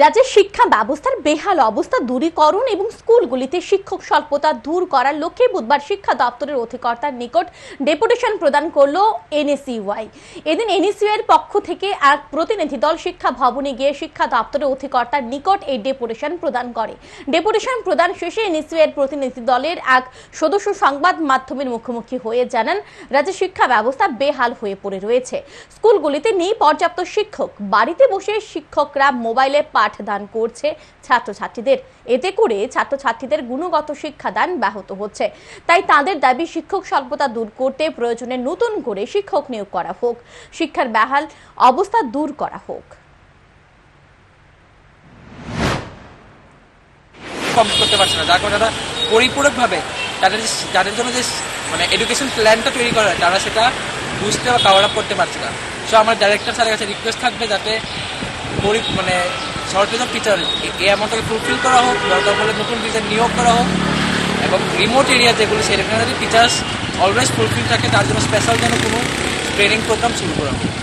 রাজ্যের শিক্ষা ব্যবস্থার বেহাল অবস্থা দূরীকরণ এবং স্কুলগুলিতে শিক্ষক স্বল্পতা দূর করার লক্ষ্যে বুধবার শিক্ষা দপ্তরের অধিকর্তার নিকট ডেপুটেশন প্রদান করল এনএসইউআই। এদিন এনএসইউআই এর পক্ষ থেকে এক প্রতিনিধি দল শিক্ষা ভবনে গিয়ে শিক্ষা দপ্তরের অধিকর্তার নিকট এই ডেপুটেশন প্রদান করে। ডেপুটেশন প্রদান শেষে এনএসইউআই এর প্রতিনিধি দলের এক সদস্য সংবাদ মাধ্যমের মুখোমুখি হয়ে জানান, রাজ্যের শিক্ষা ব্যবস্থা বেহাল হয়ে পড়ে রয়েছে। স্কুলগুলিতে নেই পর্যাপ্ত শিক্ষক। বাড়িতে বসে শিক্ষকরা মোবাইলে পাঠদান করছে ছাত্রছাত্রীদের। এতে করে ছাত্রছাত্রীদের গুণগত শিক্ষাদান ব্যাহত হচ্ছে। তাই তাদের দাবি, শিক্ষক স্বল্পতা দূর করতে প্রয়োজনে নতুন করে শিক্ষক নিয়োগ করা হোক। শিক্ষার বেহাল অবস্থা দূর করা হোক। কমপ্লিট করতে পারছে না। যার কারণে তারা পরিপূরকভাবে তাদের যাদের জন্য যে মানে এডুকেশন প্ল্যানটা তৈরি করা তারা সেটা বুঝতে বা কাভার আপ করতে পারছে না। সো আমার ডাইরেক্টর স্যারের কাছে রিকোয়েস্ট থাকবে যাতে পরি মানে শর্টেজ অফ টিচার এই অ্যামাউন্টটাকে ফুলফিল করা হোক দরকার হলে নতুন টিচার নিয়োগ করা হোক, এবং রিমোট এরিয়া যেগুলো সেখানে টিচার্স অলওয়েজ ফুলফিল থাকে, তার জন্য স্পেশাল যেন কোনো ট্রেনিং প্রোগ্রাম শুরু করা হোক।